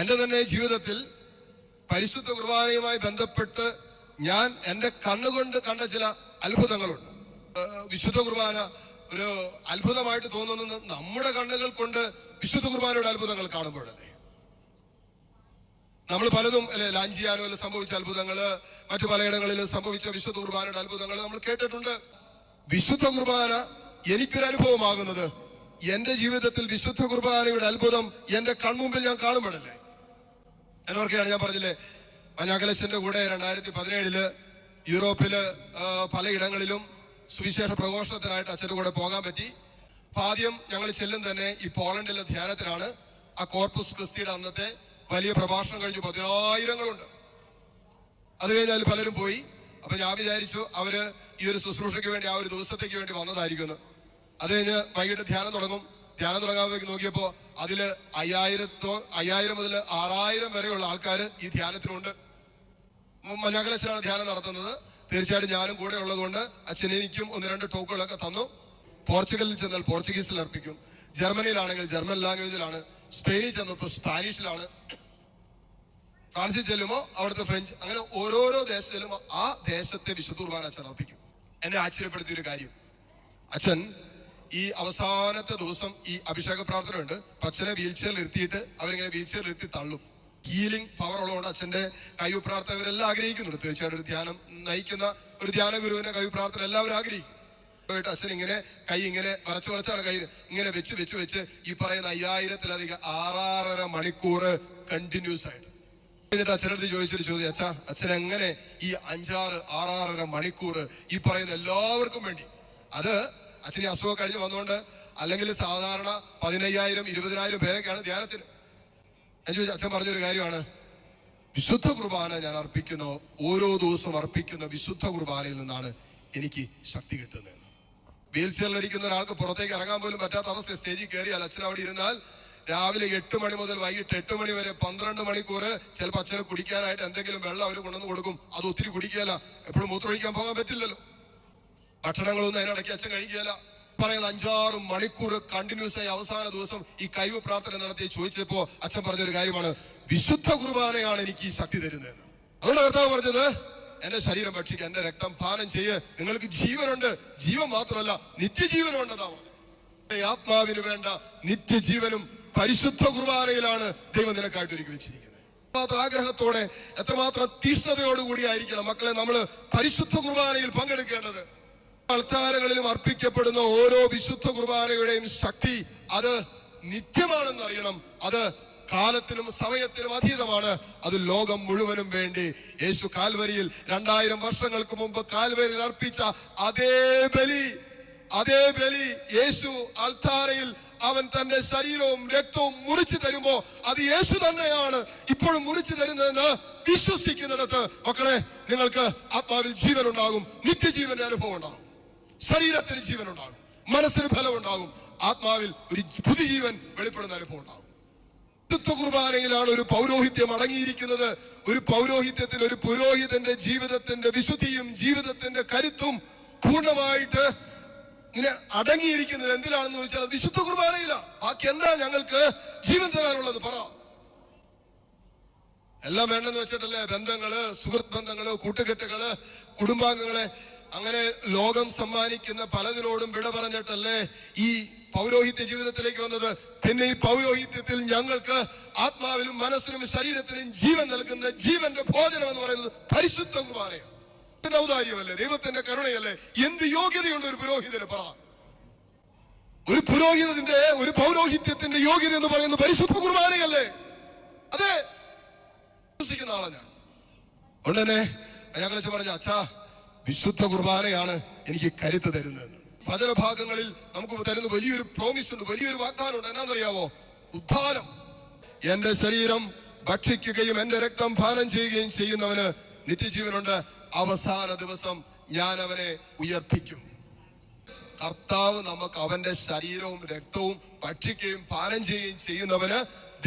എന്റെ തന്നെ ജീവിതത്തിൽ പരിശുദ്ധ കുർബാനയുമായി ബന്ധപ്പെട്ട് ഞാൻ എന്റെ കണ്ണുകൊണ്ട് കണ്ട ചില അത്ഭുതങ്ങളുണ്ട്. വിശുദ്ധ കുർബാന ഒരു അത്ഭുതമായിട്ട് തോന്നുന്നത് നമ്മുടെ കണ്ണുകൾ കൊണ്ട് വിശുദ്ധ കുർബാനയുടെ അത്ഭുതങ്ങൾ കാണുമ്പോഴല്ലേ? നമ്മൾ പലതും അല്ലെ ലാഞ്ചിയാനോയിൽ സംഭവിച്ച അത്ഭുതങ്ങൾ മറ്റു പലയിടങ്ങളിൽ സംഭവിച്ച വിശുദ്ധ കുർബാനയുടെ അത്ഭുതങ്ങൾ നമ്മൾ കേട്ടിട്ടുണ്ട്. വിശുദ്ധ കുർബാന എനിക്കൊരു അനുഭവമാകുന്നത് എന്റെ ജീവിതത്തിൽ വിശുദ്ധ കുർബാനയുടെ അത്ഭുതം എന്റെ കൺമുമ്പിൽ ഞാൻ കാണുമ്പോഴല്ലേ? എന്നോർക്കെയാണ് ഞാൻ പറഞ്ഞില്ലേ മഞ്ഞാക്കലച്ചന്റെ കൂടെ രണ്ടായിരത്തി പതിനേഴിൽ യൂറോപ്പിൽ പലയിടങ്ങളിലും സുവിശേഷ പ്രഘോഷണത്തിനായിട്ട് അച്ഛന്റെ കൂടെ പോകാൻ പറ്റി. അപ്പൊ ആദ്യം ഞങ്ങൾ ചെല്ലും തന്നെ ഈ പോളണ്ടിലെ ധ്യാനത്തിനാണ് ആ കോർപ്പസ് ക്രിസ്തിയുടെ അന്നത്തെ വലിയ പ്രഭാഷണം കഴിഞ്ഞു പതിനായിരങ്ങളുണ്ട്. അത് കഴിഞ്ഞാൽ പലരും പോയി. അപ്പൊ ഞാൻ വിചാരിച്ചു അവർ ഈ ഒരു ശുശ്രൂഷയ്ക്ക് വേണ്ടി ആ ഒരു ദിവസത്തേക്ക് വേണ്ടി വന്നതായിരിക്കുന്നു അത് കഴിഞ്ഞ് വൈകിട്ട് ധ്യാനം തുടങ്ങും. ധ്യാനം തുടങ്ങാൻ നോക്കിയപ്പോ അതിൽ അയ്യായിരത്തോ അയ്യായിരം മുതൽ ആറായിരം വരെയുള്ള ആൾക്കാർ ഈ ധ്യാനത്തിനുണ്ട്. മഞ്ഞാകലശനാണ് ധ്യാനം നടത്തുന്നത്. തീർച്ചയായിട്ടും ഞാനും കൂടെ ഉള്ളതുകൊണ്ട് അച്ഛൻ എനിക്കും ഒന്ന് രണ്ട് ടോക്കുകളൊക്കെ തന്നു. പോർച്ചുഗലിൽ ചെന്നാൽ പോർച്ചുഗീസിൽ അർപ്പിക്കും. ജർമ്മനിയിലാണെങ്കിൽ ജർമ്മൻ ലാംഗ്വേജിലാണ്. സ്പെയിനിൽ ചെന്നപ്പോൾ സ്പാനിഷിലാണ്. ഫ്രാൻസിൽ ചെല്ലുമോ അവിടുത്തെ ഫ്രഞ്ച് അങ്ങനെ ഓരോരോ ദേശത്തിലും ആ ദേശത്തെ വിശുദ്ധ കുർബാന അച്ഛൻ അർപ്പിക്കും. എന്നെ ആശ്ചര്യപ്പെടുത്തിയ ഒരു കാര്യം. അച്ഛൻ ഈ അവസാനത്തെ ദിവസം ഈ അഭിഷേക പ്രാർത്ഥന ഉണ്ട് അച്ഛനെ വീൽ ചെയറിൽ ഇരുത്തിയിട്ട് അവരിങ്ങനെ വീൽ ചെയറിൽ ഇരുത്തി തള്ളും. ഹീലിംഗ് പവർ ഉള്ളതുകൊണ്ട് അച്ഛന്റെ കൈവ് പ്രാർത്ഥന ഇവരെല്ലാം ആഗ്രഹിക്കുന്നുണ്ട്. തീർച്ചയായിട്ടും ഒരു ധ്യാനം നയിക്കുന്ന ഒരു ധ്യാന ഗുരുവിന്റെ കൈവ് പ്രാർത്ഥന എല്ലാവരും ആഗ്രഹിക്കും. പോയിട്ട് അച്ഛൻ ഇങ്ങനെ കൈ ഇങ്ങനെ വരച്ചു വരച്ചാണ് കൈ ഇങ്ങനെ വെച്ച് വെച്ച് വെച്ച് ഈ പറയുന്ന അയ്യായിരത്തിലധികം ആറാറര മണിക്കൂർ കണ്ടിന്യൂസ് ആയിട്ട്. എന്നിട്ട് അച്ഛനടുത്ത് ചോദിച്ചൊരു ചോദ്യം അച്ഛാ അച്ഛൻ എങ്ങനെ ഈ അഞ്ചാറ് ആറാറര മണിക്കൂർ ഈ പറയുന്ന എല്ലാവർക്കും വേണ്ടി? അത് അച്ഛന് അസുഖം കഴിഞ്ഞ് വന്നുകൊണ്ട് അല്ലെങ്കിൽ സാധാരണ പതിനയ്യായിരം ഇരുപതിനായിരം പേരൊക്കെയാണ് ധ്യാനത്തിന്. ഞാൻ ചോദിച്ചു അച്ഛൻ പറഞ്ഞൊരു കാര്യമാണ്. വിശുദ്ധ കുർബാന ഞാൻ അർപ്പിക്കുന്ന ഓരോ ദിവസവും അർപ്പിക്കുന്ന വിശുദ്ധ കുർബാനയിൽ നിന്നാണ് എനിക്ക് ശക്തി കിട്ടുന്നത്. വീൽ ചെയറിലിരിക്കുന്ന ഒരാൾക്ക് പുറത്തേക്ക് ഇറങ്ങാൻ പോലും പറ്റാത്ത അവസ്ഥ സ്റ്റേജിൽ കയറിയാൽ അച്ഛൻ അവിടെ ഇരുന്നാൽ രാവിലെ എട്ട് മണി മുതൽ വൈകിട്ട് എട്ട് മണി വരെ പന്ത്രണ്ട് മണിക്കൂർ ചിലപ്പോൾ അച്ഛന് കുടിക്കാനായിട്ട് എന്തെങ്കിലും വെള്ളം അവർ കൊണ്ടുവന്ന് കൊടുക്കും. അത് ഒത്തിരി കുടിക്കുകയല്ല. എപ്പോഴും മൂത്രമൊഴിക്കാൻ പോകാൻ പറ്റില്ലല്ലോ. ഭക്ഷണങ്ങളൊന്നും അതിനിടയ്ക്ക് അച്ഛൻ കഴിക്കുകയില്ല. പറയുന്ന അഞ്ചാറ് മണിക്കൂർ കണ്ടിന്യൂസ് ആയി അവസാന ദിവസം ഈ കൈവ് പ്രാർത്ഥന നടത്തി ചോദിച്ചപ്പോ അച്ഛൻ പറഞ്ഞൊരു കാര്യമാണ്. വിശുദ്ധ കുർബാനയാണ് എനിക്ക് ഈ ശക്തി തരുന്നതെന്ന് അതുകൊണ്ട് കർത്താവ് പറഞ്ഞത് എന്റെ ശരീരം ഭക്ഷിക്കുക എന്റെ രക്തം പാനം ചെയ്യ്. നിങ്ങൾക്ക് ജീവനുണ്ട്. ജീവൻ മാത്രമല്ല പറഞ്ഞത്. നിന്റെ ആത്മാവിന് വേണ്ട നിത്യജീവനും പരിശുദ്ധ കുർബാനയിലാണ് ദൈവം നിനക്കായിട്ട് ഒരുക്കി വെച്ചിരിക്കുന്നത്. എത്രമാത്രം ആഗ്രഹത്തോടെ എത്രമാത്രം തീഷ്ണതയോടുകൂടി ആയിരിക്കണം മക്കളെ നമ്മൾ പരിശുദ്ധ കുർബാനയിൽ പങ്കെടുക്കേണ്ടത്. അൾത്താരങ്ങളിലും അർപ്പിക്കപ്പെടുന്ന ഓരോ വിശുദ്ധ കുർബാനയുടെയും ശക്തി അത് നിത്യമാണെന്ന് അറിയണം അത് കാലത്തിലും സമയത്തിലും അതീതമാണ്. അത് ലോകം മുഴുവനും വേണ്ടി യേശു കാൽവരിയിൽ രണ്ടായിരം വർഷങ്ങൾക്ക് മുമ്പ് കാൽവരിയിൽ അർപ്പിച്ച അതേ ബലി അതേ ബലി യേശു അൾത്താരയിൽ അവൻ തന്റെ ശരീരവും രക്തവും മുറിച്ചു തരുമ്പോ അത് യേശു തന്നെയാണ് ഇപ്പോഴും മുറിച്ചു തരുന്നതെന്ന് വിശ്വസിക്കുന്നിടത്ത് മക്കളെ നിങ്ങൾക്ക് ആത്മാവിൽ ജീവൻ ഉണ്ടാകും നിത്യജീവന്റെ അനുഭവം ഉണ്ടാകും. ശരീരത്തിന് ജീവൻ ഉണ്ടാകും മനസ്സിന് ഫലം ഉണ്ടാകും ആത്മാവിൽ ഒരു പുതുജീവൻ വെളിപ്പെടുന്ന അനുഭവം ഉണ്ടാകും. വിശുദ്ധ കുർബാനയിലാണ് ഒരു പൗരോഹിത്യം അടങ്ങിയിരിക്കുന്നത്. ഒരു പൗരോഹിത്യത്തിൽ ഒരു പുരോഹിതന്റെ ജീവിതത്തിന്റെ വിശുദ്ധിയും ജീവിതത്തിന്റെ കരുത്തും പൂർണമായിട്ട് ഇങ്ങനെ അടങ്ങിയിരിക്കുന്നത്. എന്തിലാണെന്ന് ചോദിച്ചാൽ വിശുദ്ധ കുർബാനയില്ല ബാക്കി എന്താ ഞങ്ങൾക്ക് ജീവൻ തരാനുള്ളത് പറ. എല്ലാം വേണ്ടെന്ന് വെച്ചിട്ടല്ലേ ബന്ധങ്ങൾ സുഹൃത്ത് ബന്ധങ്ങൾ കൂട്ടുകെട്ടുകൾ കുടുംബാംഗങ്ങളെ അങ്ങനെ ലോകം സമ്മാനിക്കുന്ന പലതിനോടും വിട പറഞ്ഞിട്ടല്ലേ ഈ പൗരോഹിത്യ ജീവിതത്തിലേക്ക് വന്നത്. പിന്നെ ഈ പൗരോഹിത്യത്തിൽ ഞങ്ങൾക്ക് ആത്മാവിലും മനസ്സിനും ശരീരത്തിനും ജീവൻ നൽകുന്ന ജീവന്റെ ഭോജനം എന്ന് പറയുന്നത് പരിശുദ്ധ കുർബാനയാണ്. ഔദാര്യമല്ലേ? ദൈവത്തിന്റെ കരുണയല്ലേ? എന്ത് യോഗ്യതയുണ്ട് ഒരു പുരോഹിതന് പറ. ഒരു പുരോഹിതത്തിന്റെ ഒരു പൗരോഹിത്യത്തിന്റെ യോഗ്യത എന്ന് പറയുന്നത് പരിശുദ്ധ കുർബാനയല്ലേ? അതെ. വിശ്വസിക്കുന്ന ആളാണ് ഞാൻ. അതുകൊണ്ട് ഞങ്ങളെ പറഞ്ഞ അച്ഛാ വിശുദ്ധ കുർബാനയാണ് എനിക്ക് കരുത്ത് തരുന്നതെന്ന് വചനഭാഗങ്ങളിൽ നമുക്ക് തരുന്ന വലിയൊരു പ്രോമിസ് ഉണ്ട് വലിയൊരു വാഗ്ദാനം ഉണ്ട് എന്നാന്നറിയാവോ ഉദ്ധാനം. എന്റെ ശരീരം ഭക്ഷിക്കുകയും എന്റെ രക്തം പാനം ചെയ്യുകയും ചെയ്യുന്നവന് നിത്യജീവനുണ്ട്. അവസാന ദിവസം ഞാൻ അവനെ ഉയർപ്പിക്കും. കർത്താവ് നമുക്ക് അവന്റെ ശരീരവും രക്തവും ഭക്ഷിക്കുകയും പാനം ചെയ്യുകയും ചെയ്യുന്നവന്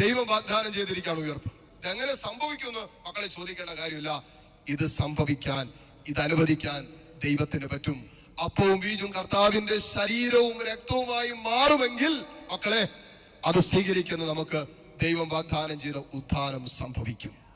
ദൈവം വാഗ്ദാനം ചെയ്തിരിക്കുകയാണ് ഉയർപ്പ്. ഇതെങ്ങനെ സംഭവിക്കുമെന്ന് മക്കളെ ചോദിക്കേണ്ട കാര്യമില്ല. ഇത് സംഭവിക്കാൻ ഇത് അനുവദിക്കാൻ ദൈവത്തിന് പറ്റും. അപ്പവും വീഞ്ഞും കർത്താവിന്റെ ശരീരവും രക്തവുമായി മാറുമെങ്കിൽ മക്കളെ അത് സ്വീകരിക്കുന്ന നമുക്ക് ദൈവം വാഗ്ദാനം ചെയ്ത ഉദ്ധാനം സംഭവിക്കും.